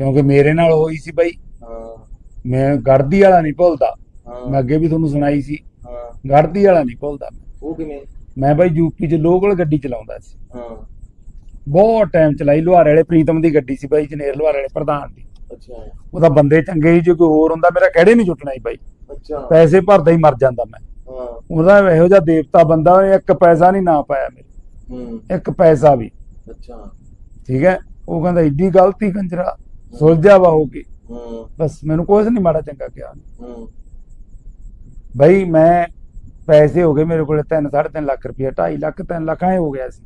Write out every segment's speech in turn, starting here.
ਕਿਉਂਕਿ ਮੇਰੇ ਨਾਲ ਹੋਈ ਸੀ ਬਾਈ। ਹਾਂ। ਮੈਂ ਗੜਦੀ ਵਾਲਾ ਨਹੀਂ ਭੁੱਲਦਾ। ਹਾਂ। ਮੈਂ ਅੱਗੇ ਵੀ ਤੁਹਾਨੂੰ ਸੁਣਾਈ ਸੀ। ਹਾਂ। ਗੜਦੀ ਵਾਲਾ ਨਹੀਂ ਭੁੱਲਦਾ ਉਹ ਕਿਵੇਂ? ਮੈਂ ਬਾਈ ਯੂਪੀ 'ਚ ਲੋਕਲ ਗੱਡੀ ਚਲਾਉਂਦਾ ਸੀ। ਹਾਂ। ਬਹੁਤ ਟਾਈਮ ਚਲਾਈ। ਲੁਹਾਰੇ ਵਾਲੇ ਪ੍ਰੀਤਮ ਦੀ ਗੱਡੀ ਸੀ ਬਾਈ ਜਨੇਰ ਲੁਹਾਰੇ ਵਾਲੇ ਪ੍ਰਧਾਨ ਦੀ। ਅੱਛਾ। ਉਹਦਾ ਬੰਦੇ ਚੰਗੇ ਸੀ ਜੇ ਕੋਈ ਹੋਰ ਹੁੰਦਾ ਮੇਰਾ ਕਿਹੜੇ ਨਹੀਂ ਛੁੱਟਣਾ ਸੀ ਬਾਈ। ਅੱਛਾ। ਪੈਸੇ ਭਰਦਾ ਹੀ ਮਰ ਜਾਂਦਾ ਮੈਂ। ਹਾਂ। ਉਹਦਾ ਇਹੋ ਜਿਹਾ ਦੇਵਤਾ ਬੰਦਾ ਉਹਨੇ ਇੱਕ ਪੈਸਾ ਨਹੀਂ ਨਾ ਪਾਇਆ ਮੇਰੇ। ਹੂੰ। ਇੱਕ ਪੈਸਾ ਵੀ। ਅੱਛਾ। ਠੀਕ ਹੈ? ਉਹ ਕਹਿੰਦਾ ਏਡੀ ਗਲਤੀ ਕੰਜਰਾ ਸੁਲਝਿਆ ਵਾ ਹੋ ਕੇ। ਬਸ ਮੈਨੂੰ ਕੁਝ ਨਹੀਂ ਮਾੜਾ ਚੰਗਾ ਕਿਹਾ। ਬਈ ਮੈਂ ਪੈਸੇ ਹੋ ਗਏ ਮੇਰੇ ਕੋਲੇ 3 3.5 ਲੱਖ ਰੁਪਏ 2.5 ਲੱਖ 3 ਲੱਖ ਹੋ ਗਿਆ ਸੀ।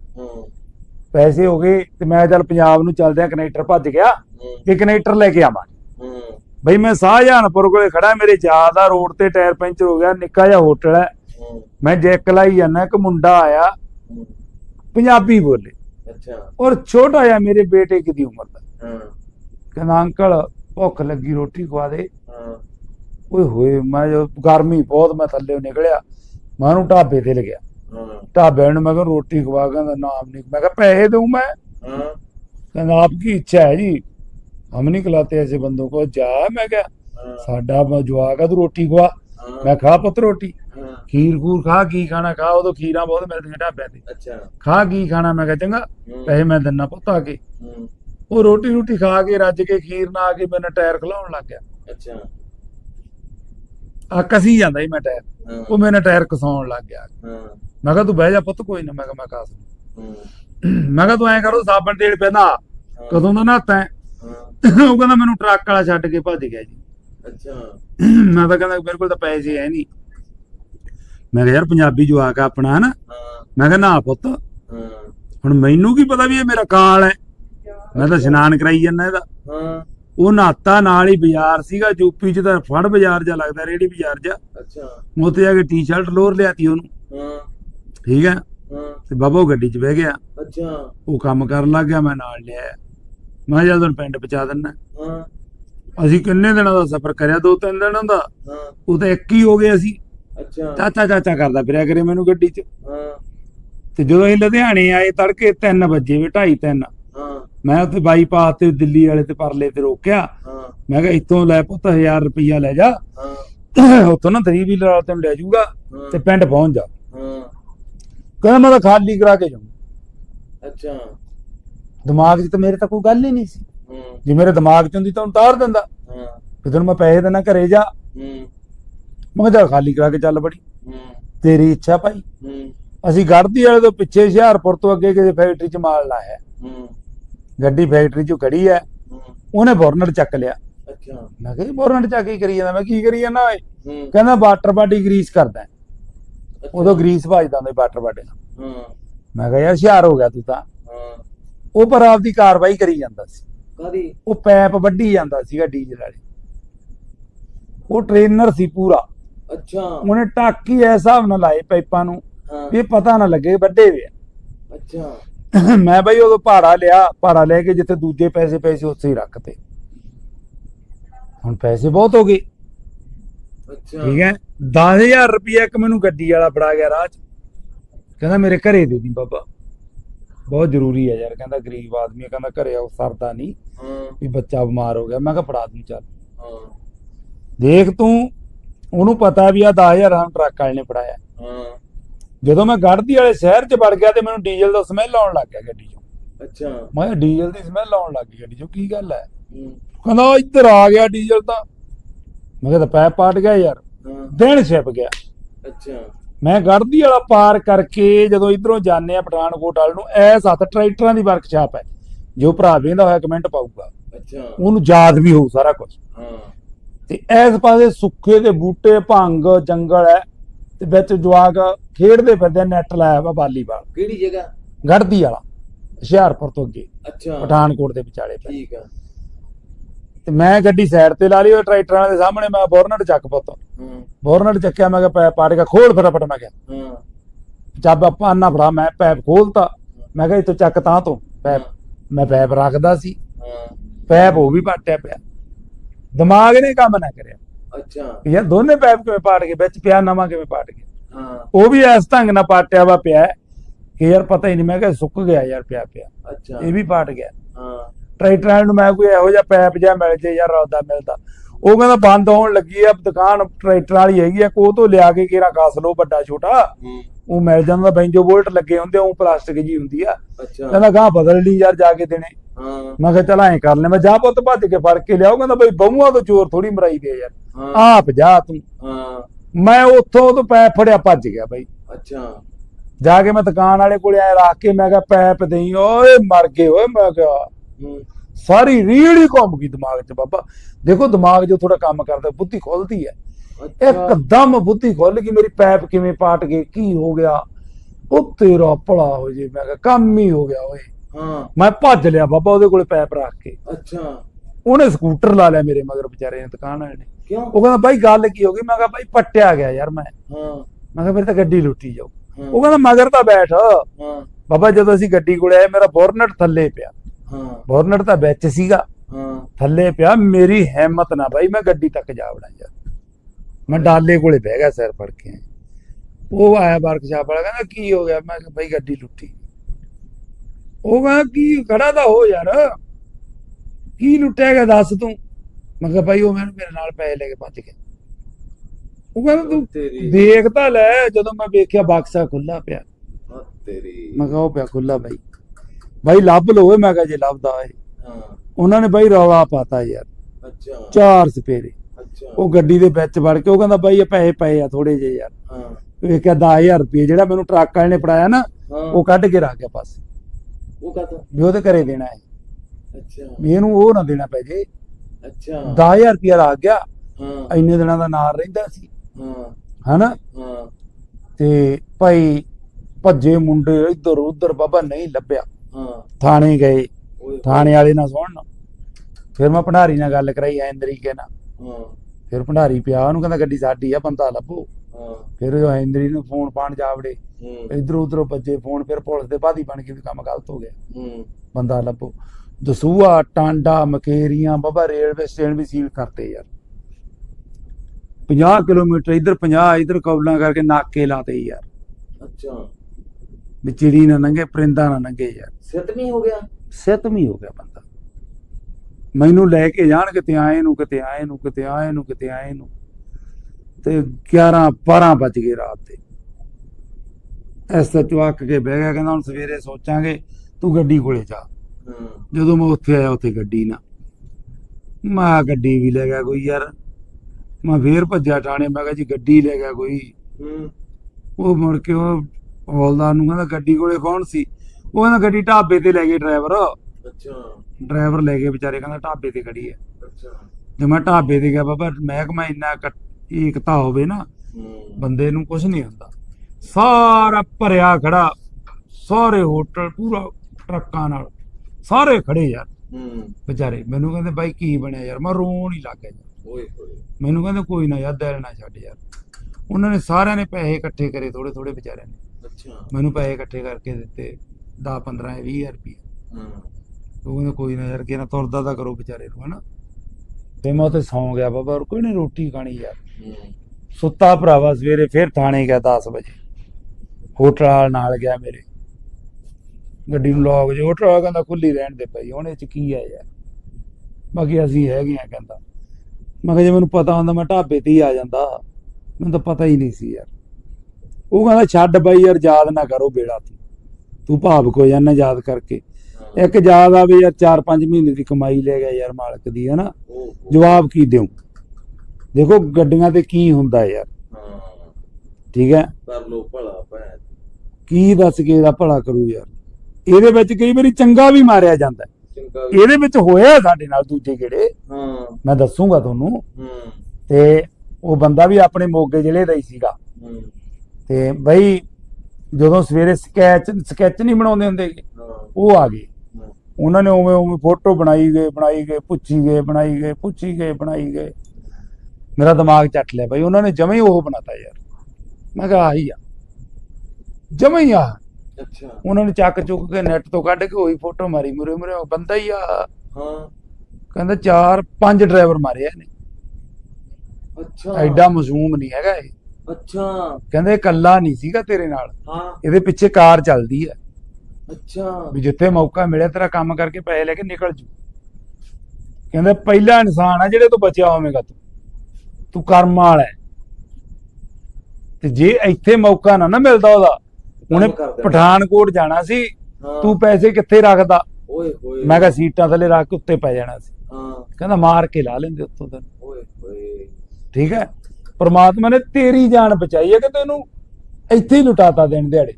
ਪੈਸੇ ਹੋ ਗਏ ਤੇ ਮੈਂ ਚੱਲ ਪੰਜਾਬ ਨੂੰ ਚੱਲਦੇ ਆ ਕਨੈਕਟਰ ਭੱਜ ਗਿਆ ਕਿ ਕਨੈਕਟਰ ਲੈ ਕੇ ਆਵਾਂ। ਬਈ ਮੈਂ ਸ਼ਾਹਜਹਾਨਪੁਰ ਕੋਲੇ ਖੜਾ ਮੇਰੇ ਯਾਦ ਆ ਰੋਡ ਤੇ ਟਾਇਰ ਪੈਂਚਰ ਹੋ ਗਿਆ ਨਿੱਕਾ ਜਿਹਾ ਹੋਟਲ ਹੈ। ਮੈਂ ਜੈਕ ਲਾਈ ਜਾਂਦਾ ਇੱਕ ਮੁੰਡਾ ਆਇਆ ਪੰਜਾਬੀ ਬੋਲੇ। ਅੱਛਾ। ਔਰ ਛੋਟਾ ਜਿਹਾ ਮੇਰੇ ਬੇਟੇ ਕੀ ਦੀ ਉਮਰ ਦਾ। ਕਹਿੰਦਾ ਅੰਕਲ ਭੁੱਖ ਲੱਗੀ ਰੋਟੀ ਖਵਾ ਦੇ। ਓਏ ਹੋਏ ਮੈਂ ਜੋ ਗਰਮੀ ਬਹੁਤ ਮੈਂ ਥੱਲੇ ਨਿਕਲਿਆ। ਮੈਂ ਨੂੰ ਢਾਬੇ ਤੇ ਲਗਿਆ ਢਾਬੇ ਨੂੰ ਮੈਂ ਕਿਹਾ ਰੋਟੀ ਖਵਾ ਕਹਿੰਦਾ ਨਾਮ ਨਹੀਂ ਮੈਂ ਕਿਹਾ ਪੈਸੇ ਦਊ ਮੈਂ? ਕਹਿੰਦਾ ਆਪਕੀ ਇੱਛਾ ਹੈ ਜੀ? ਹਮ ਨਹੀਂ ਖਲਾਤੇ ਐਸੇ ਬੰਦੋ ਕੋ ਜਾ ਮੈਂ ਕਿਹਾ ਸਾਡਾ ਜਵਾਕ ਆ ਤੂੰ ਰੋਟੀ ਖਵਾ। ਮੈਂ ਖਾ ਪੁੱਤ ਰੋਟੀ। ਖੀਰ ਖੂਰ ਖਾ ਕੀ ਖਾਣਾ ਖਾ ਉਦੋਂ ਖੀਰਾਂ ਬਹੁਤ ਮਿਲਦੀਆਂ ਢਾਬਿਆਂ ਤੇ। ਅੱਛਾ। ਖਾ ਕੀ ਖਾਣਾ? ਮੈਂ ਕਿਹਾ ਚੰਗਾ ਪੈਸੇ ਮੈਂ ਦਿੰਨਾ ਪੁੱਤ ਆ ਕੇ। ਉਹ ਰੋਟੀ ਰੋਟੀ ਖਾ ਕੇ ਰੱਜ ਕੇ ਖੀਰ ਨਾ ਆ ਕੇ ਮੈਨੂੰ ਟਾਇਰ ਖਲਾਉਣ ਲੱਗ ਗਿਆ। ਅੱਛਾ। ਆ ਕਸੀ ਜਾਂਦਾ ਸੀ ਮੈਂ ਟਾਇਰ। ਉਹ ਮੈਨੂੰ ਟਾਇਰ ਕਸਾਉਣ ਲੱਗ ਗਿਆ। ਮੈਂ ਕਿਹਾ ਤੂੰ ਬਹਿ ਜਾ ਪੁੱਤ ਕੋਈ ਨਾ ਮੈਂ ਕਿਹਾ ਮੈਂ ਕਾਸ ਮੈਂ ਕਿਹਾ ਤੂੰ ਐਂ ਕਰੋ ਸਾਬਣ ਤੇਲ ਹਾਂ, ਕਦੋਂ ਦਾ ਨਹਾਤਾ ਉਹ ਕਹਿੰਦਾ ਮੈਨੂੰ ਟਰੱਕ ਵਾਲਾ ਛੱਡ ਕੇ ਭੱਜ ਗਿਆ ਜੀ। ਅੱਛਾ। ਮੈਂ ਤਾਂ ਕਹਿੰਦਾ ਮੇਰੇ ਕੋਲ ਤਾਂ ਪੈਸੇ ਹੈ ਨਹੀਂ। ਮੈਂ ਕਿਹਾ ਯਾਰ ਪੰਜਾਬੀ ਜਵਾਕ ਆ ਆਪਣਾ ਹਨਾ? ਮੈਂ ਕਿਹਾ ਨਾ ਪੁੱਤ। ਹੁਣ ਮੈਨੂੰ ਕੀ ਪਤਾ ਵੀ ਇਹ ਮੇਰਾ ਕਾਲ ਹੈ? ਮੈਂ ਤਾਂ ਇਸ਼ਨਾਨ ਕਰਾਈ ਜਾਂਦਾ ਇਹਦਾ। ਹਾਂ। ਉਹ ਨਾਤਾ ਨਾਲ ਹੀ ਬਾਜ਼ਾਰ ਸੀਗਾ ਯੂਪੀ ਚ ਤਾਂ ਫੜ ਬਾਜ਼ਾਰ ਜਾ ਲੱਗਦਾ ਰੇੜੀ ਬਾਜ਼ਾਰ ਜਾ ਅੱਛਾ। ਮੈਂ ਉੱਥੇ ਜਾ ਕੇ ਟੀ-ਸ਼ਰਟ ਲੋਰ ਲਿਆਤੀ ਉਹਨੂੰ। ਹਾਂ। ਠੀਕ ਹੈ? ਤੇ ਬਾਬਾ ਉਹ ਗੱਡੀ 'ਚ ਬਹਿ ਗਿਆ। ਅੱਛਾ। ਉਹ ਕੰਮ ਕਰਨ ਲੱਗ ਗਿਆ ਮੈਂ ਨਾਲ ਲਿਆ ਮੈਂ ਜਦੋਂ ਪਿੰਡ ਪਹੁੰਚਾ ਦਿੰਨਾ ਹਾਂ। ਅਸੀਂ ਕਿੰਨੇ ਦਿਨਾਂ ਦਾ ਸਫ਼ਰ ਕਰਿਆ? ਦੋ ਤਿੰਨ ਦਿਨਾਂ ਦਾ ਹਾਂ। ਉਹ ਤਾਂ ਇੱਕ ਹੀ ਹੋ ਗਿਆ ਸੀ ਅੱਛਾ। ਚਾਚਾ ਚਾਚਾ ਕਰਦਾ ਫਿਰਿਆ ਕਰੇ ਮੈਨੂੰ ਗੱਡੀ 'ਚ। ਹਾਂ। ਤੇ ਜਦੋਂ ਅਸੀਂ ਲੁਧਿਆਣੇ ਆਏ ਤੜਕੇ 3 ਵਜੇ ਵੀ 2:30 3 ਹਾਂ ਮੈਂ ਉੱਥੇ ਬਾਈਪਾਸ ਤੇ ਦਿੱਲੀ ਵਾਲੇ ਤੇ ਪਰਲੇ ਤੇ ਰੋਕਿਆ। ਹਾਂ। ਮੈਂ ਕਿਹਾ ਇੱਥੋਂ ਲੈ ਪੁੱਤ 1000 ਰੁਪਈਆ ਲੈ ਜਾ। ਹਾਂ। ਉੱਥੋਂ ਨਾ 3 ਵੀਲਰ ਵਾਲਾ ਤੈਨੂੰ ਲੈ ਜਾਊਗਾ ਤੇ ਪਿੰਡ ਪਹੁੰਚ ਜਾ। ਹਾਂ। ਕਹਿੰਦਾ ਮੈਂ ਤਾਂ ਖਾਲੀ ਕਰਾ ਕੇ ਜਾਊਂ। ਅੱਛਾ। ਦਿਮਾਗ 'ਚ ਤਾਂ ਮੇਰੇ ਤਾਂ ਕੋਈ ਗੱਲ ਹੀ ਨਹੀਂ ਸੀ। ਜੇ ਮੇਰੇ ਦਿਮਾਗ 'ਚ ਹੁੰਦੀ ਤਾਂ ਉਤਾਰ ਦਿੰਦਾ। ਹਾਂ। ਫਿਰ ਮੈਂ ਪੈਸੇ ਦੇਣਾ ਘਰੇ ਜਾ। ਹੂੰ। ਮੈਂ ਕਿਹਾ ਖਾਲੀ ਕਰਾ ਕੇ ਚੱਲ ਬੜੀ। ਹੂੰ। ਤੇਰੀ ਇੱਛਾ ਭਾਈ। ਹੂੰ। ਅਸੀਂ ਗੜਦੀ ਵਾਲੇ ਤੋਂ ਪਿੱਛੇ ਹੁਸ਼ਿਆਰਪੁਰ ਤੋਂ ਅੱਗੇ ਕਿਸੇ ਫੈਕਟਰੀ 'ਚ ਮਾਲ ਲਾਇਆ। ਹੂੰ। ਗੱਡੀ ਫੈਕਟਰੀ 'ਚੋਂ ਖੜੀ ਐ ਉਹਨੇ ਬੋਰਨਰ ਚੱਕ ਲਿਆ। ਅੱਛਾ। ਮੈਂ ਕਿਹਾ ਬੋਰਨਰ ਚੱਕ ਕੀ ਕਰੀ ਜਾਂਦਾ ਮੈਂ ਕੀ ਕਰੀ ਜਾਂਦਾ ਓਏ? ਕਹਿੰਦਾ ਵਾਟਰ ਬਾਡੀ ਗਰੀਸ ਕਰਦਾ ਉਦੋਂ ਗਰੀਸ ਭਾਜਦਾ ਹੁੰਦਾ ਵਾਟਰ ਬਾਡੀ ਨਾਲ। ਹਾਂ। ਮੈਂ ਕਿਹਾ ਯਾਰ ਹੁਸ਼ਿਆਰ ਹੋ ਗਿਆ ਤੂੰ ਤਾਂ। ਹਾਂ। ਉਹ ਪਰ ਆਪਦੀ ਕਾਰਵਾਈ ਕਰੀ ਜਾਂਦਾ ਸੀ। ਕਾਦੀ ਉਹ ਪੈਪ ਵੱਢੀ ਜਾਂਦਾ ਸੀਗਾ ਡੀਜ਼ਲ ਵਾਲੇ ਉਹ ਟ੍ਰੇਨਰ ਸੀ ਪੂਰਾ। ਅੱਛਾ। ਉਹਨੇ ਟਾਕੀ ਐ ਹਿਸਾਬ ਨਾਲ ਲਾਏ ਪਾਈਪਾਂ ਨੂੰ ਇਹ ਪਤਾ ਨਾ ਲੱਗੇ ਵੱਡੇ ਵੇ। ਅੱਛਾ। ਮੈਂ ਬਈ ਉਦੋਂ ਭਾੜਾ ਲਿਆ ਭਾੜਾ ਲੈ ਕੇ ਜਿੱਥੇ ਦੂਜੇ ਪੈਸੇ ਪੈਸੇ ਉੱਥੇ ਹੀ ਰੱਖਤੇ ਹੁਣ ਪੈਸੇ ਬਹੁਤ ਹੋ ਗਏ। ਅੱਛਾ। ਠੀਕ ਹੈ? 10000 ਰੁਪਏ ਇੱਕ ਮੈਨੂੰ ਗੱਡੀ ਵਾਲਾ ਫੜਾ ਗਿਆ ਰਾਹ 'ਚ। ਕਹਿੰਦਾ ਮੇਰੇ ਘਰੇ ਦੇ ਦੀ ਬਾਬਾ। ਬਹੁਤ ਜ਼ਰੂਰੀ ਹੈ ਯਾਰ ਕਹਿੰਦਾ ਗਰੀਬ ਆਦਮੀ ਹੈ ਕਹਿੰਦਾ ਘਰੇ ਆ ਸਰਦਾ ਨਹੀਂ। ਵੀ ਬੱਚਾ ਬਿਮਾਰ ਹੋ ਗਿਆ। ਮੈਂ ਕਿਹਾ ਫੜਾ ਦੂੰ ਚੱਲ। ਹਾਂ। ਦੇਖ ਤੂੰ ਉਹਨੂੰ ਪਤਾ ਵੀ ਆ 10000 ਹਮ ਟਰੱਕ ਵਾਲੇ ਨੇ ਫੜਾਇਆ। ਹਾਂ। ਜਦੋਂ ਮੈਂ ਗੜਦੀ ਵਾਲੇ ਸ਼ਹਿਰ 'ਚ ਵੜ ਗਿਆ ਤੇ ਮੈਨੂੰ ਡੀਜ਼ਲ ਦਾ ਸਮੈਲ ਆਉਣ ਲੱਗ ਗਿਆ ਗੱਡੀ 'ਚੋਂ। ਅੱਛਾ। ਮੈਂ ਕਿਹਾ ਡੀਜ਼ਲ ਦੀ ਸਮੈਲ ਆਉਣ ਲੱਗ ਗਈ ਗੱਡੀ 'ਚੋਂ ਕੀ ਗੱਲ ਹੈ। ਕਹਿੰਦਾ ਇੱਧਰ ਆ ਗਿਆ ਡੀਜ਼ਲ ਤਾਂ। ਮੈਂ ਕਿਹਾ ਤਾਂ ਪੈਪ ਪਾਟ ਗਿਆ ਯਾਰ। ਦਿਨ ਛਿਪ ਗਿਆ। ਅੱਛਾ। ਮੈਂ ਗੜਦੀ ਵਾਲਾ ਪਾਰ ਕਰਕੇ ਜਦੋਂ ਇਧਰੋਂ ਜਾਂਦੇ ਆ ਪਠਾਨਕੋਟ ਵਾਲ ਨੂੰ ਐ ਸੱਤ ਟਰੈਕਟਰਾਂ ਦੀ ਵਰਕਸ਼ਾਪ ਹੈ ਜੋ ਭਰਾ ਵੇਂਦਾ ਹੋਇਆ ਕਮੈਂਟ ਪਾਊਗਾ। ਅੱਛਾ। ਉਹਨੂੰ ਯਾਦ ਵੀ ਹੋਊ ਸਾਰਾ ਕੁਝ ਹਾਂ। ਤੇ ਇਸ ਪਾਸੇ ਸੁੱਖੇ ਦੇ ਬੂਟੇ ਭੰਗ ਜੰਗਲ ਹੈ ਤੇ ਵਿੱਚ ਜਵਾਕ ਖੇਡਦੇ ਫਿਰਦੇ ਨੈਟ ਲਾਇਆ ਵਾ ਵਾਲੀਬਾਲ। ਕਿਹੜੀ ਜਗ੍ਹਾ? ਗੜਦੀ ਵਾਲਾ ਹੁਸ਼ਿਆਰਪੁਰ ਤੋਂ ਅੱਗੇ। ਅੱਛਾ। ਪਠਾਨਕੋਟ ਦੇ ਵਿਚਾਲੇ ਪੈ ਠੀਕ ਆ। ਤੇ ਮੈਂ ਗੱਡੀ ਸਾਈਡ ਤੇ ਲਾ ਲਈ ਉਹ ਟਰੈਕਟਰਾਂ ਦੇ ਸਾਹਮਣੇ ਮੈਂ ਬੋਰਨਟ ਚੱਕ ਪੁੱਤ। ਹਾਂ। ਬੋਰਨਟ ਚੱਕਿਆ ਮੈਂ ਕਿਹਾ ਪਾੜ ਕੇ ਖੋਲ ਫਟਾਫਟ ਮੈਂ ਕਿਹਾ। ਹਾਂ। ਜਦ ਆਪਾਂ ਆਨਾ ਫੜਾ ਮੈਂ ਪੈਪ ਖੋਲਤਾ। ਮੈਂ ਕਿਹਾ ਇੱਥੋਂ ਚੱਕ ਤਾਂ ਤੋਂ। ਪੈਪ ਮੈਂ ਪੈਪ ਰੱਖਦਾ ਸੀ। ਹਾਂ। ਪੈਪ ਉਹ ਵੀ ਪਾਟਿਆ ਪਿਆ। ਦਿਮਾਗ ਨੇ ਕੰਮ ਨਾ ਕਰਿਆ। ਅੱਛਾ। ਯਾਰ ਦੋਨੇ ਪੈਪ ਕਿਵੇਂ ਪਾਟ ਗਏ? ਵਿੱਚ ਪਿਆ ਨਵਾਂ ਕਿਵੇਂ ਪਾਟ ਗਿਆ ਹਾਂ। ਉਹ ਵੀ ਇਸ ਢੰਗ ਨਾਲ ਪਾਟਿਆ ਵਾ ਪਿਆ। ਕਿ ਯਾਰ ਪਤਾ ਹੀ ਨਹੀਂ ਮੈਂ ਕਿਹਾ ਸੁੱਕ ਗਿਆ ਯਾਰ ਪਿਆ ਪਿਆ। ਅੱਛਾ। ਇਹ ਵੀ ਪਾਟ ਗਿਆ। ਹਾਂ। ਟਰੈਕਟਰ ਨੂੰ ਮੈਂ ਕੋਈ ਇਹੋ ਜਿਹਾ ਪੈਪ ਜਿਹਾ ਮਿਲ ਜੇ ਯਾਰ ਰੌਦਾ ਮਿਲਦਾ। ਉਹ ਕਹਿੰਦਾ ਬੰਦ ਹੋਣ ਲੱਗੀ ਆ ਦੁਕਾਨ ਟਰੈਕਟਰ ਵਾਲੀ ਹੈਗੀ ਆ ਕੋ ਤੋਂ ਲਿਆ ਕੇ ਕਿਹੜਾ ਕੱਸ ਲੋ ਵੱਡਾ ਛੋਟਾ। ਉਹ ਮਿਲ ਜਾਂਦਾ ਬੈਂਜੋ ਬੋਲਟ ਲੱਗੇ ਹੁੰਦੇ ਉਹ ਪਲਾਸਟਿਕ ਜੀ ਹੁੰਦੀ ਆ। ਅੱਛਾ। ਕਹਿੰਦਾ ਗਾਂ ਬਦਲ ਲਈ ਯਾਰ ਜਾ ਕੇ ਦੇਣੇ। ਮੈਂ ਕਿਹਾ ਚਲ ਐਂ ਕਰ ਲੈ ਮੈਂ ਜਾ ਪੁੱਤ ਭੱਜ ਕੇ ਫੜ ਕੇ ਲਿਆਓ ਕਹਿੰਦਾ ਬਈ ਬਹੂਆਂ ਤੋਂ ਚੋਰ ਥੋੜੀ ਮਰਾਈ ਦੇ ਯਾਰ। ਆਪ ਜਾ ਤੂੰ। ਮੈਂ ਉੱਥੋਂ ਤੋਂ ਪੈਪ ਫੜਿਆ ਭੱਜ ਗਿਆ ਬਈ। ਅੱਛਾ। ਜਾ ਕੇ ਮੈਂ ਦੁਕਾਨ ਵਾਲੇ ਕੋਲੇ ਆਇਆ ਰੱਖ ਕੇ ਮੈਂ ਕਿਹਾ ਪੈਪ ਦੇਈ ਓਏ ਮਰ ਗਏ ਓਏ ਮੈਂ ਕਿਹਾ। ਸਾਰੀ ਰੀੜ ਹੀ ਘੁੰਮ ਗਈ ਦਿਮਾਗ 'ਚ ਬਾਬਾ। ਦੇਖੋ ਦਿਮਾਗ ਜੋ ਥੋੜਾ ਕੰਮ ਕਰਦਾ ਬੁੱਧੀ ਖੁੱਲਦੀ ਹੈ। ਇੱਕਦਮ ਬੁੱਧੀ ਖੁੱਲ ਗਈ ਮੇਰੀ ਪੈਪ ਕਿਵੇਂ ਪਾਟ ਗਈ ਕੀ ਹੋ ਗਿਆ? ਉਹ ਤੇਰਾ ਭਲਾ ਹੋ ਜੇ ਮੈਂ ਕਿਹਾ ਕੰਮ ਹੀ ਹੋ ਗਿਆ ਓਏ। ਹਾਂ। ਮੈਂ ਭੱਜ ਲਿਆ ਬਾਬਾ ਉਹਦੇ ਕੋਲੇ ਪੈਪ ਰੱਖ ਕੇ। ਅੱਛਾ। ਉਹਨੇ ਸਕੂਟਰ ਲਾ ਲਿਆ ਮੇਰੇ ਮਗਰ ਵਿਚਾਰੇ ਨੇ ਦੁਕਾਨ ਵਾਲੇ ਨੇ। ਕਿਉਂ? ਉਹ ਕਹਿੰਦਾ ਬਾਈ ਗੱਲ ਕੀ ਹੋ ਗਈ? ਮੈਂ ਕਿਹਾ ਬਾਈ ਪੱਟਿਆ ਗਿਆ ਯਾਰ ਮੈਂ। ਹਾਂ। ਮੈਂ ਕਿਹਾ ਮੇਰੇ ਤਾਂ ਗੱਡੀ ਲੁੱਟੀ ਜਾਓ। ਹਾਂ। ਉਹ ਕਹਿੰਦਾ ਮਗਰ ਤਾਂ ਬੈਠ। ਹਾਂ। ਬਾਬਾ ਜਦੋਂ ਅਸੀਂ ਗੱਡੀ ਕੋਲੇ ਆਏ ਮੇਰਾ ਬੋਰਨਟ ਥੱਲੇ ਪਿਆ। ਹਾਂ। ਬੋਰਨਟ ਤਾਂ ਵਿੱਚ ਸੀਗਾ। ਹਾਂ। ਥੱਲੇ ਪਿਆ ਮੇਰੀ ਹਿੰਮਤ ਨਾ ਬਾਈ ਮੈਂ ਗੱਡੀ ਤੱਕ ਜਾ ਵੜਾਂ ਯਾਰ। ਮੈਂ ਡਾਲੇ ਕੋਲੇ ਬਹਿ ਗਿਆ ਸਿਰ ਫੜ ਕੇ। ਉਹ ਆਇਆ ਵਰਕਸ਼ਾਪ ਵਾਲਾ ਕਹਿੰਦਾ ਕੀ ਹੋ ਗਿਆ? ਮੈਂ ਕਿਹਾ ਬਾਈ ਗੱਡੀ ਲੁੱਟੀ। ਉਹ ਕਹਿੰਦਾ ਕੀ ਖੜਾ ਤਾਂ ਹੋ ਯਾਰ। ਕੀ ਲੁੱਟਿਆ ਗਿਆ ਦੱਸ ਤੂੰ? ਮੈਂ ਕਿਹਾ ਬਾਈ ਉਹ ਮੈਨੂੰ ਮੇਰੇ ਨਾਲ ਪੈਸੇ ਲੈ ਕੇ ਭੱਜ ਗਿਆ। ਉਹ ਕਹਿੰਦਾ ਤੂੰ ਦੇਖ ਤਾਂ ਲੈ ਜਦੋਂ ਮੈਂ ਵੇਖਿਆ ਬਾਕਸਾ ਖੁੱਲਾ ਪਿਆ। ਤੇਰੀ ਮੈਂ ਕਿਹਾ ਉਹ ਪਿਆ ਖੁੱਲਾ ਬਾਈ। ਬਾਈ ਲੱਭ ਲੋ ਮੈਂ ਕਿਹਾ ਜੇ ਲੱਭਦਾ ਹਾਂ। ਉਹਨਾਂ ਨੇ ਬਾਈ ਰੌਲਾ ਪਾਤਾ ਯਾਰ। ਅੱਛਾ। ਚਾਰ ਸਪੇਰੇ। ਅੱਛਾ। ਉਹ ਗੱਡੀ ਦੇ ਵਿੱਚ ਵੜ ਕੇ ਉਹ ਕਹਿੰਦਾ ਬਾਈ ਇਹ ਪੈਸੇ ਪਏ ਆ ਥੋੜੇ ਜਿਹੇ ਯਾਰ। ਹਾਂ। ਵੇਖਿਆ 10000 ਰੁਪਏ ਜਿਹੜਾ ਮੈਨੂੰ ਟਰੱਕ ਵਾਲੇ ਨੇ ਫੜਾਇਆ ਨਾ ਉਹ ਕੱਢ ਕੇ ਰੱਖ ਗਿਆ ਪਾਸੇ ਉਹ ਕਹਤਾ ਵੀ ਉਹਦੇ ਘਰੇ ਦੇਣਾ ਹੈ। ਅੱਛਾ। ਵੀ ਇਹਨੂੰ ਉਹ ਨਾ ਦੇਣਾ ਪੈ ਜੇ। ਅੱਛਾ। 10000 ਰੁਪਏ ਲੱਗ ਗਿਆ। ਹਾਂ। ਇੰਨੇ ਦਿਨਾਂ ਦਾ ਨਾਲ ਰਹਿੰਦਾ ਸੀ। ਹਾਂ। ਹਨਾ? ਹਾਂ। ਤੇ ਭਾਈ ਭੱਜੇ ਮੁੰਡੇ ਇੱਧਰ ਉੱਧਰ ਬਾਬਾ ਨਹੀਂ ਲੱਭਿਆ। ਹਾਂ। ਥਾਣੇ ਗਏ। ਥਾਣੇ ਵਾਲੇ ਨਾਲ ਸੁਣਨ ਫਿਰ ਮੈਂ ਭੰਡਾਰੀ ਨਾਲ ਗੱਲ ਕਰਾਈ ਐਂ ਤਰੀਕੇ ਨਾਲ। ਹਾਂ। ਫਿਰ ਭੰਡਾਰੀ ਪਿਆ ਉਹਨੂੰ ਕਹਿੰਦਾ ਗੱਡੀ ਸਾਡੀ ਆ ਬੰਦਾ ਲੱਭੋ। ਫਿਰ ਉਹ ਇੰਦਰੀ ਨੂੰ ਫੋਨ ਪਾਣ ਜਾਵੜੇ ਇਧਰ ਉਧਰੋਂ ਭੱਜੇ ਫੋਨ ਫਿਰ ਪੁਲਿਸ ਦੇ ਬਾਦੀ ਬਣ ਕੇ ਵੀ ਕੰਮ ਗਲਤ ਹੋ ਗਿਆ। ਬੰਦਾ ਲੱਭੋ। ਦਸੂਆ ਟਾਂਡਾ ਮਕੇਰੀਆਂ ਬਾਬਾ ਰੇਲਵੇ ਸਟੇਸ਼ਨ ਵੀ ਸੀਲ ਕਰਤੇ ਯਾਰ। 50 ਕਿਲੋਮੀਟਰ ਇਧਰ 50 ਇਧਰ ਕੌਲਾਂ ਕਰਕੇ ਨਾਕੇ ਲਾਤੇ ਯਾਰ। ਅੱਛਾ। ਵੀ ਚਿੜੀ ਨਾ ਲੰਘੇ ਪਰਿੰਦਾ ਨਾ ਲੰਘੇ ਯਾਰ। ਨਹੀਂ ਹੋ ਗਿਆ? ਸਿੱਤਮ ਹੋ ਗਿਆ ਬੰਦਾ। ਮੈਨੂੰ ਲੈ ਕੇ ਜਾਣ ਕਿਤੇ ਆਏ ਨੂੰ ਕਿਤੇ ਆਏ ਨੂੰ ਕਿਤੇ ਆਏ ਨੂੰ ਕਿਤੇ ਆਏ ਨੂੰ। ਤੇ 11 12 ਵੱਜ ਗਏ ਰਾਤ ਦੇ। ਐਸਐਚਓ ਆਕ ਕੇ ਬਹਿ ਗਿਆ ਕਹਿੰਦਾ ਹੁਣ ਸਵੇਰੇ ਸੋਚਾਂਗੇ ਤੂੰ ਗੱਡੀ ਕੋਲੇ ਜਾ। ਜਦੋਂ ਮੈਂ ਉੱਥੇ ਆਇਆ ਉੱਥੇ ਗੱਡੀ ਨਾ। ਮੈਂ ਗੱਡੀ ਵੀ ਲੈ ਗਿਆ ਕੋਈ ਯਾਰ। ਮੈਂ ਫੇਰ ਭੱਜਿਆ ਟਾਣੇ ਮੈਂ ਕਿਹਾ ਜੀ ਗੱਡੀ ਲੈ ਗਿਆ ਕੋਈ। ਉਹ ਮੁੜ ਕੇ ਉਹ ਹੌਲਦਾਰ ਨੂੰ ਕਹਿੰਦਾ ਗੱਡੀ ਕੋਲੇ ਕੌਣ ਸੀ? ਉਹ ਕਹਿੰਦਾ ਗੱਡੀ ਢਾਬੇ ਤੇ ਲੈ ਗਏ ਡਰਾਈਵਰ। ਅੱਛਾ। ਡਰਾਈਵਰ ਲੈ ਕੇ ਵਿਚਾਰੇ ਕਹਿੰਦਾ ਢਾਬੇ ਤੇ ਖੜੀ ਹੈ। ਅੱਛਾ। ਜੇ ਮੈਂ ਢਾਬੇ ਤੇ ਗਿਆ ਬਾਬਾ ਮਹਿਕਮਾ ਇੰਨਾ ਏਕਤਾ ਹੋਵੇ ਨਾ ਬੰਦੇ ਨੂੰ ਕੁਝ ਨਹੀਂ ਹੁੰਦਾ। ਸਾਰਾ ਭਰਿਆ ਖੜਾ ਸਾਰੇ ਹੋਟਲ ਪੂਰਾ ਟਰੱਕਾਂ ਨਾਲ ਸਾਰੇ ਖੜੇ ਯਾਰ। ਵਿਚਾਰੇ ਮੈਨੂੰ ਕਹਿੰਦੇ ਬਾਈ ਕੀ ਬਣਿਆ ਯਾਰ? ਮੈਂ ਰੋਣ ਹੀ ਲੱਗ ਗਿਆ ਯਾਰ। ਓਏ ਹੋਏ। ਮੈਨੂੰ ਕਹਿੰਦੇ ਕੋਈ ਨਾ ਯਾਰ ਦਿਲ ਨਾ ਛੱਡ ਯਾਰ। ਉਹਨਾਂ ਨੇ ਸਾਰਿਆਂ ਨੇ ਪੈਸੇ ਇਕੱਠੇ ਕਰੇ ਥੋੜੇ ਥੋੜੇ ਵਿਚਾਰਿਆਂ ਨੇ। ਅੱਛਾ। ਮੈਨੂੰ ਪੈਸੇ ਇਕੱਠੇ ਕਰਕੇ ਦਿੱਤੇ 10 15 20000 ਰੁਪਏ ਹਾਂ। ਉਹ ਕਹਿੰਦੇ ਕੋਈ ਨਾ ਯਾਰ ਕਿਹਨਾਂ ਤੁਰਦਾ ਤਾਂ ਕਰੋ ਵਿਚਾਰੇ ਨੂੰ ਹਨਾ? ਤੇ ਮੈਂ ਉੱਥੇ ਸੌਂ ਗਿਆ ਬਾਬਾ ਹੋਰ ਕੋਈ ਨਹੀਂ ਰੋਟੀ ਖਾਣੀ ਯਾਰ। ਹੂੰ। ਸੁੱਤਾ ਭਰਾਵਾ ਸਵੇਰੇ ਫਿਰ ਥਾਣੇ ਗਿਆ 10 ਵਜੇ। ਹੋਟਲ ਨਾਲ ਗਿਆ ਮੇਰੇ। ਗੱਡੀ ਨੂੰ ਲੋਕ ਜੇ ਹੋਟਲ ਕਹਿੰਦਾ ਖੁੱਲੀ ਰਹਿਣ ਦੇ ਭਾਈ ਹੁਣ ਇਹ ਚ ਕੀ ਆ ਯਾਰ? ਬਾਕੀ ਅਸੀਂ ਹੈਗੇ ਆ ਕਹਿੰਦਾ। ਮੈਂ ਕਿਹਾ ਜੇ ਮੈਨੂੰ ਪਤਾ ਹੁੰਦਾ ਮੈਂ ਢਾਬੇ ਤੇ ਹੀ ਆ ਜਾਂਦਾ। ਮੈਨੂੰ ਤਾਂ ਪਤਾ ਹੀ ਨਹੀਂ ਸੀ ਯਾਰ। ਉਹ ਕਹਿੰਦਾ ਛੱਡ ਬਾਈ ਯਾਰ ਯਾਦ ਨਾ ਕਰੋ ਬੇੜਾ ਤੂੰ। ਤੂੰ ਭਾਵਕ ਹੋ ਜਾਂਦਾ ਯਾਦ ਕਰਕੇ। ਹਾਂ ਇੱਕ ਯਾਦ ਆਵੇ ਯਾਰ 4-5 ਮਹੀਨੇ ਦੀ ਕਮਾਈ ਲੈ ਗਿਆ ਯਾਰ ਮਾਲਕ ਦੀ ਹਨਾ? ਜਵਾਬ ਕੀ ਦਿਉ ਦੇਖੋ ਗੱਡੀਆਂ ਤੇ ਕੀ ਹੁੰਦਾ ਯਾਰ? ਠੀਕ ਹੈ? ਕਰ ਲੋ ਭਲਾ ਭੈਣ। ਕੀ ਦੱਸ ਕੇ ਇਹਦਾ ਭਲਾ ਕਰੂ ਯਾਰ? ਇਹਦੇ ਵਿੱਚ ਕਈ ਵਾਰੀ ਚੰਗਾ ਵੀ ਮਾਰਿਆ ਜਾਂਦਾ। ਵੀ- ਇਹਦੇ ਵਿੱਚ ਹੋਇਆ ਸਾਡੇ ਨਾਲ ਦੂਜੇ ਕਿਹੜੇ? ਹਾਂ। ਮੈਂ ਦੱਸੂਗਾ ਤੁਹਾਨੂੰ। ਤੇ ਉਹ ਬੰਦਾ ਵੀ ਆਪਣੇ ਮੋਗੇ ਜ਼ਿਲ੍ਹੇ ਦਾ ਹੀ ਸੀਗਾ। ਤੇ ਬਈ ਜਦੋਂ ਸਵੇਰੇ ਸਕੈਚ ਸਕੈਚ ਨਹੀਂ ਬਣਾਉਂਦੇ ਹੁੰਦੇ ਉਹ ਆ ਗਏ। ਉਹਨਾਂ ਨੇ ਉਵੇਂ ਉਵੇਂ ਫੋਟੋ ਬਣਾਈ ਗਏ ਬਣਾਈ ਗਏ ਪੁੱਛੀ ਗਏ ਬਣਾਈ ਗਏ ਪੁੱਛੀ ਗਏ ਬਣਾਈ ਗਏ। ਮੇਰਾ ਦਿਮਾਗ ਚੱਟ ਲਿਆ ਬਈ ਉਹਨਾਂ ਨੇ ਜਮੇ ਹੀ ਉਹ ਬਣਾਤਾ ਯਾਰ। ਮੈਂ ਕਿਹਾ ਆਹੀ ਆ। ਜਮੇ ਹੀ ਆ ਅੱਛਾ। ਉਹਨਾਂ ਨੇ ਚੱਕ ਚੁੱਕ ਕੇ ਨੈਟ ਤੋਂ ਕੱਢ ਕੇ ਉਹੀ ਫੋਟੋ ਮਾਰੀ ਮੁਰੇ ਮੁਰੇ ਉਹ ਬੰਦਾ ਹੀ ਆ। ਹਾਂ। ਕਹਿੰਦਾ ਚਾਰ ਪੰਜ ਡਰਾਈਵਰ ਮਾਰੇ ਇਹਨੇ। ਅੱਛਾ। ਐਡਾ ਮਾਸੂਮ ਨਹੀਂ ਹੈਗਾ ਇਹ। ਅੱਛਾ। ਕਹਿੰਦੇ ਇਕੱਲਾ ਨਹੀਂ ਸੀਗਾ ਤੇਰੇ ਨਾਲ। ਹਾਂ। ਇਹਦੇ ਪਿੱਛੇ ਕਾਰ ਚੱਲਦੀ ਹੈ ਅੱਛਾ। ਵੀ ਜਿੱਥੇ ਮੌਕਾ ਮਿਲਿਆ ਤੇਰਾ ਕੰਮ ਕਰਕੇ ਪੈਸੇ ਲੈ ਕੇ ਨਿਕਲ ਜੂ। ਕਹਿੰਦੇ ਪਹਿਲਾ ਇਨਸਾਨ ਆ ਜਿਹੜੇ ਤੋਂ ਬਚਿਆ ਹੋਵੇਂਗਾ ਤੂੰ। ਤੂੰ ਕਰਮ ਵਾਲਾ ਹੈ। ਤੇ ਜੇ ਇੱਥੇ ਮੌਕਾ ਨਾ ਨਾ ਮਿਲਦਾ ਉਹਦਾ ਉਹਨੇ। ਪਠਾਨਕੋਟ ਜਾਣਾ ਸੀ ਤੂੰ ਪੈਸੇ ਕਿੱਥੇ ਰੱਖਦਾ? ਓਏ ਹੋਏ। ਮੈਂ ਕਿਹਾ ਸੀਟਾਂ ਥੱਲੇ ਰੱਖ ਕੇ ਉੱਤੇ ਪੈ ਜਾਣਾ ਸੀ। ਹਾਂ। ਕਹਿੰਦਾ ਮਾਰ ਕੇ ਲਾ ਲੈਂਦੇ ਉੱਤੋਂ ਤੈਨੂੰ। ਓਏ ਹੋਏ। ਠੀਕ ਹੈ? ਪ੍ਰਮਾਤਮਾ ਨੇ ਤੇਰੀ ਜਾਨ ਬਚਾਈ ਹੈ ਕਿ ਤੈਨੂੰ ਇੱਥੇ ਹੀ ਲੁਟਾਤਾ ਦੇਣ ਦਿਹਾੜੇ।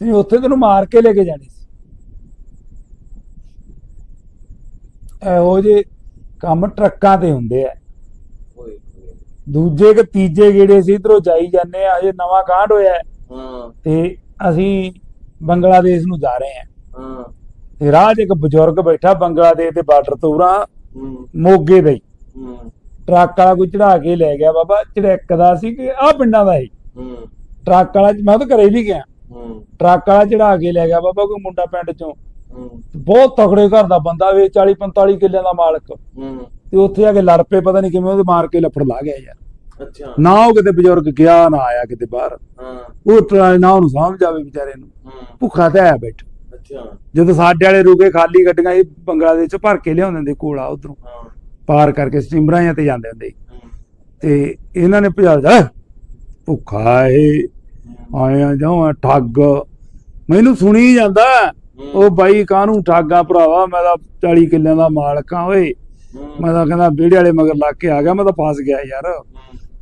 ਤੇ ਉੱਥੇ ਤੈਨੂੰ ਮਾਰ ਕੇ ਲੈ ਕੇ ਜਾਣੀ ਸੀ। ਇਹੋ ਜੇ ਕੰਮ ਟਰੱਕਾਂ ਤੇ ਹੁੰਦੇ ਆ। ਦੂਜੇ ਕਿ ਤੀਜੇ ਗੇੜੇ ਸੀ ਇਧਰੋਂ ਜਾਈ ਜਾਂਦੇ ਆ ਅਜੇ ਨਵਾਂ ਕਾਂਡ ਹੋਇਆ ਹੈ। ਤੇ ਅਸੀਂ ਬੰਗਲਾਦੇਸ਼ ਨੂੰ ਜਾ ਰਹੇ ਹਾਂ। ਹਾਂ। ਤੇ ਰਾਹ 'ਚ ਇੱਕ ਬਜ਼ੁਰਗ ਬੈਠਾ ਬੰਗਲਾਦੇਸ਼ ਦੇ ਬਾਰਡਰ ਤੋਂ ਉਰਾਂ ਮੋਗੇ ਦਾ। ਟਰੱਕ ਵਾਲਾ ਕੋਈ ਚੜਾ ਕੇ ਲੈ ਗਿਆ ਬਾਬਾ ਝੜਕਦਾ ਸੀ ਕਿ ਆ ਪਿੰਡਾਂ ਦਾ ਹੀ। ਟਰੱਕ ਵਾਲਾ ਮੈਂ ਤਾਂ ਘਰੇ ਵੀ ਗਿਆ। ਟਰੱਕ ਵਾਲਾ ਚੜਾ ਕੇ ਲੈ ਗਿਆ ਬਾਬਾ ਕੋਈ ਮੁੰਡਾ ਪਿੰਡ ਚੋਂ। ਬਹੁਤ ਤਕੜੇ ਘਰ ਦਾ ਬੰਦਾ ਵੇ 40 45 ਕਿੱਲਿਆਂ ਦਾ ਮਾਲਕ। ਤੇ ਉੱਥੇ ਆ ਕੇ ਲੜ ਪਏ ਪਤਾ ਨਹੀਂ ਕਿਵੇਂ ਉਹਦੇ ਮਾਰ ਕੇ ਲੱਫੜ ਲਾ ਗਿਆ ਯਾਰ। ਅੱਛਾ। ਨਾ ਉਹ ਕਿਤੇ ਬਜ਼ੁਰਗ ਗਿਆ ਨਾ ਆਇਆ ਕਿਤੇ ਬਾਹਰ। ਹਾਂ। ਉਹ ਟਰਾਲੀ ਨਾ ਉਹਨੂੰ ਸਮਝ ਆਵੇ ਵਿਚਾਰੇ ਨੂੰ। ਭੁੱਖਾ ਤੇ ਆਇਆ ਬੈਠਾ। ਅੱਛਾ। ਜਦੋਂ ਸਾਡੇ ਵਾਲੇ ਰੁਕੇ ਖਾਲੀ ਗੱਡੀਆਂ ਇਹ ਬੰਗਲਾਦੇਸ਼ ਚ ਭਰ ਕੇ ਲਿਆਉਂਦੇ ਹੁੰਦੇ ਕੋਲਾ ਉਧਰੋਂ। ਪਾਰ ਕਰਕੇ ਸਟੀਮਰਾਂ ਜਾਂ ਤੇ ਜਾਂਦੇ ਹੁੰਦੇ। ਤੇ ਇਹਨਾਂ ਨੇ ਭਜਾ ਦਿੱਤਾ ਭੁੱਖਾ ਏ। ਆਇਆ ਜਾਵਾਂ ਠੱਗ। ਮੈਨੂੰ ਸੁਣੀ ਜਾਂਦਾ ਉਹ ਬਾਈ ਕਾਹਨੂੰ ਠੱਗਾ ਭਰਾਵਾ? ਮੈਂ ਤਾਂ 40 ਕਿੱਲਿਆਂ ਦਾ ਮਾਲਕ ਆ ਓਏ। ਮੈਂ ਤਾਂ ਕਹਿੰਦਾ ਵਿਹੜੇ ਵਾਲੇ ਮਗਰ ਲੱਗ ਕੇ ਆ ਗਿਆ ਮੈਂ ਤਾਂ ਫਸ ਗਿਆ ਯਾਰ।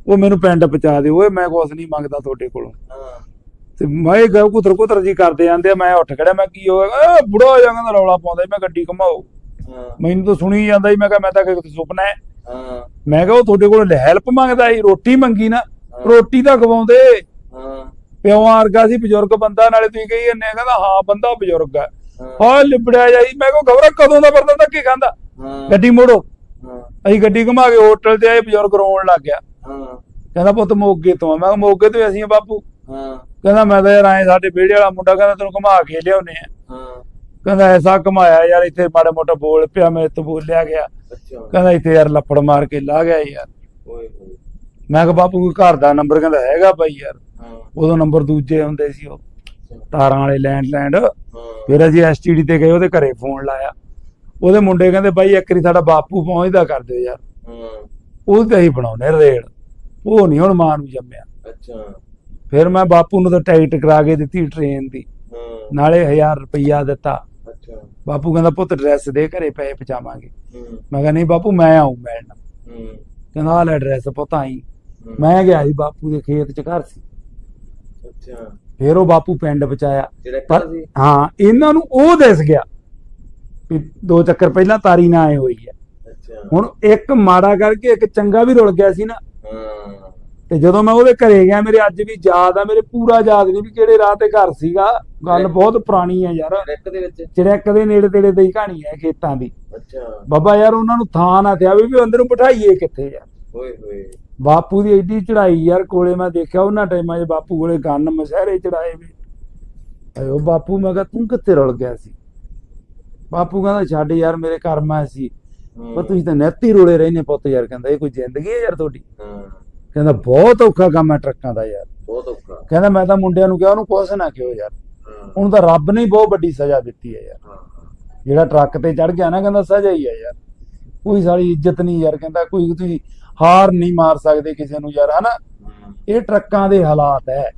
ਉਹ ਮੈਨੂੰ ਪਿੰਡ ਪਹੁੰਚਾ ਦੇ ਓਏ ਮੈਂ ਕੁਛ ਨਹੀਂ ਮੰਗਦਾ ਤੁਹਾਡੇ ਕੋਲੋਂ। ਤੇ ਮੈਂ ਗਾ ਕੁਤਰ ਕੁਤਰ ਜੀ ਕਰਦੇ ਜਾਂਦੇ ਮੈਂ ਉੱਠ ਖੜਿਆ ਮੈਂ ਕੀ ਹੋ ਗਿਆ ਏ ਬੁੜਾ ਹੋ ਜਾਂਦਾ ਰੌਲਾ ਪਾਉਂਦਾ ਮੈਂ ਗੱਡੀ ਘਮਾਓ। ਮੈਨੂੰ ਤਾਂ ਸੁਣੀ ਜਾਂਦਾ ਮੈਂ ਕਿਹਾ ਮੈਂ ਤਾਂ ਕਿਤੇ ਸੁਪਨਾ ਹੈ। ਮੈਂ ਕਿਹਾ ਉਹ ਤੁਹਾਡੇ ਕੋਲ ਹੈਲਪ ਮੰਗਦਾ ਸੀ ਰੋਟੀ ਮੰਗੀ ਨਾ ਰੋਟੀ ਤਾਂ ਖਵਾਉਂਦੇ। ਪਿਓਾਂ ਵਰਗਾ ਸੀ ਬਜ਼ੁਰਗ ਬੰਦਾ ਨਾਲੇ ਤੁਸੀਂ ਕਹੀ ਜੰਨੇ ਕਹਿੰਦਾ ਹਾਂ ਬੰਦਾ ਬਜ਼ੁਰਗ ਹਾਂ। ਹਾਂ ਲਿਬੜਿਆ ਜਾਈ ਮੈਂ ਕਿਹਾ ਖਬਰ ਕਦੋਂ ਦਾ ਵਰਦਾ ਧੱਕੇ ਖਾਂਦਾ ਹਾਂ। ਗੱਡੀ ਮੋੜੋ। ਹਾਂ। ਅਸੀਂ ਗੱਡੀ ਘੁਮਾ ਕੇ ਹੋਟਲ ਤੇ ਆਏ ਬਜ਼ੁਰਗ ਰੋਣ ਲੱਗ ਗਿਆ। ਹਾਂ। ਕਹਿੰਦਾ ਪੁੱਤ ਮੋਗੇ ਤੋਂ ਆ। ਮੈਂ ਕਿਹਾ ਮੋਗੇ ਤੋਂ ਅਸੀਂ ਬਾਪੂ। ਹਾਂ। ਕਹਿੰਦਾ ਮੈਂ ਤਾਂ ਯਾਰ ਆਏ ਸਾਡੇ ਵਿਹੜੇ ਵਾਲਾ ਮੁੰਡਾ ਕਹਿੰਦਾ ਤੈਨੂੰ ਘੁਮਾ ਕੇ ਲਿਆਉਨੇ ਆ। ਹਾਂ। ਕਹਿੰਦਾ ਐਸਾ ਕਮਾਇਆ ਯਾਰ ਇੱਥੇ ਮਾੜਾ ਮੋਟਾ ਬੋਲ ਪਿਆ ਮੈਂ ਤੋਂ ਬੋਲਿਆ ਗਿਆ। ਕਹਿੰਦਾ ਇੱਥੇ ਯਾਰ ਲੱਫੜ ਮਾਰ ਕੇ ਲਾ ਗਿਆ ਯਾਰ। ਓਏ ਹੋਏ। ਮੈਂ ਕਿਹਾ ਬਾਪੂ ਕੋਈ ਘਰ ਦਾ ਨੰਬਰ ਕਹਿੰਦਾ ਹੈਗਾ ਬਾਈ ਯਾਰ। ਉਦੋਂ ਨੰਬਰ ਦੂਜੇ ਹੁੰਦੇ ਸੀ ਉਹ ਤਾਰਾਂ ਵਾਲੇ ਲੈਂਡ ਲੈਂਡ। ਹਾਂ। ਫਿਰ ਅਸੀਂ ਐਸਟੀਡੀ ਤੇ ਗਏ ਉਹਦੇ ਘਰੇ ਫੋਨ ਲਾਇਆ। ਉਹਦੇ ਮੁੰਡੇ ਕਹਿੰਦੇ ਬਾਈ ਇੱਕ ਵਾਰੀ ਸਾਡਾ ਬਾਪੂ ਪਹੁੰਚਦਾ ਕਰ ਦਿਓ ਯਾਰ। ਉਹ ਤੇ ਅਸੀਂ ਬਣਾਉਨੇ ਰੇਲ। ਉਹ ਨਹੀਂ ਹੁਣ ਮਾਂ ਨੂੰ ਜੰਮਿਆ। ਅੱਛਾ। ਫਿਰ ਮੈਂ ਬਾਪੂ ਨੂੰ ਤਾਂ ਟਿਕਟ ਕਰਾ ਕੇ ਦਿੱਤੀ ਟ੍ਰੇਨ ਦੀ। ਨਾਲੇ 1000 ਰੁਪਈਆ ਦਿੱਤਾ। ਅੱਛਾ। ਬਾਪੂ ਕਹਿੰਦਾ ਪੁੱਤ ਡਰੈਸ ਦੇ ਘਰੇ ਪਏ ਪਹੁੰਚਾਵਾਂਗੇ ਮੈਂ ਕਿਹਾ ਨਹੀਂ ਬਾਪੂ ਮੈਂ ਆਉਂ ਮਿਲਣ। ਕਹਿੰਦਾ ਆ ਲੈ ਡਰੈਸ ਪੁੱਤ ਆਈ। ਮੈਂ ਗਿਆ ਸੀ ਬਾਪੂ ਦੇ ਖੇਤ ਚ ਘਰ ਸੀ। ਅੱਛਾ। ਫਿਰ ਉਹ ਬਾਪੂ ਪਿੰਡ ਪਹੁੰਚਾਇਆ ਪਰ ਹਾਂ ਇਹਨਾਂ ਨੂੰ ਉਹ ਦਿਸ ਗਿਆ ਵੀ ਦੋ ਚੱਕਰ ਪਹਿਲਾਂ ਤਾਰੀ ਨਾ ਆਏ ਹੋਈ ਹੈ। ਅੱਛਾ। ਹੁਣ ਇੱਕ ਮਾੜਾ ਕਰਕੇ ਇੱਕ ਚੰਗਾ ਵੀ ਰੁਲ ਗਿਆ ਸੀ ਨਾ। ਹਾਂ। ਤੇ ਜਦੋਂ ਮੈਂ ਉਹਦੇ ਘਰੇ ਗਿਆ ਮੇਰੇ ਅੱਜ ਵੀ ਯਾਦ ਆ ਮੇਰੇ ਪੂਰਾ ਯਾਦ ਨਹੀਂ ਵੀ ਕਿਹੜੇ ਰਾਹ ਤੇ ਘਰ ਸੀਗਾ। ਗੱਲ ਬਹੁਤ ਪੁਰਾਣੀ ਹੈ ਯਾਰ। ਰੈਕ ਦੇ ਵਿੱਚ? ਚੜੈਕ ਦੇ ਨੇੜੇ ਤੇੜੇ ਦੀ ਕਹਾਣੀ ਹੈ ਖੇਤਾਂ ਦੀ। ਅੱਛਾ। ਬਾਬਾ ਯਾਰ ਉਹਨਾਂ ਨੂੰ ਥਾਂ ਨਾ ਥਿਆ ਵੀ ਵੀ ਅੰਦਰ ਨੂੰ ਬਿਠਾਈਏ ਕਿੱਥੇ ਯਾਰ ਓਏ ਹੋਏ। ਬਾਪੂ ਦੀ ਐਡੀ ਚੜਾਈ ਯਾਰ ਕੋਲੇ ਮੈਂ ਦੇਖਿਆ ਉਹਨਾਂ ਟਾਈਮਾਂ 'ਚ ਬਾਪੂ ਕੋਲੇ ਗੰਨ ਮਸ਼ਹਰੇ ਚੜਾਏ ਵੀ। ਆਇਓ ਬਾਪੂ ਮੈਂ ਕਿਹਾ ਤੂੰ ਕਿੱਥੇ ਰੁਲ ਗਿਆ ਸੀ? ਬਾਪੂ ਕਹਿੰਦਾ ਛੱਡ ਯਾਰ ਮੇਰੇ ਕਰਮਾਂ ਸੀ। ਪਰ ਤੁਸੀਂ ਤਾਂ ਨੈਤੀ ਰੋਲੇ ਰਹਿੰਦੇ ਪੁੱਤ ਯਾਰ ਕਹਿੰਦਾ ਇਹ ਕੋਈ ਜ਼ਿੰਦਗੀ ਹੈ ਯਾਰ ਤੁਹਾਡੀ? ਕਹਿੰਦਾ ਬਹੁਤ ਔਖਾ ਕੰਮ ਹੈ ਟਰੱਕਾਂ ਦਾ ਯਾਰ। ਬਹੁਤ ਔਖਾ। ਕਹਿੰਦਾ ਮੈਂ ਤਾਂ ਮੁੰਡਿਆਂ ਨੂੰ ਕਿਹਾ ਉਹਨੂੰ ਕੁਛ ਨਾ ਕਿਹੋ ਯਾਰ। ਉਹਨੂੰ ਤਾਂ ਰੱਬ ਨੇ ਹੀ ਬਹੁਤ ਵੱਡੀ ਸਜ਼ਾ ਦਿੱਤੀ ਹੈ ਯਾਰ। ਜਿਹੜਾ ਟਰੱਕ ਤੇ ਚੜ ਗਿਆ ਨਾ ਕਹਿੰਦਾ ਸਜ਼ਾ ਹੀ ਹੈ ਯਾਰ। ਕੋਈ ਸਾਡੀ ਇੱਜ਼ਤ ਨਹੀਂ ਯਾਰ ਕਹਿੰਦਾ ਕੋਈ ਤੁਸੀਂ ਹਾਰ ਨਹੀਂ ਮਾਰ ਸਕਦੇ ਕਿਸੇ ਨੂੰ ਯਾਰ ਹਨਾ? ਇਹ ਟਰੱਕਾਂ ਦੇ ਹਾਲਾਤ ਹੈ।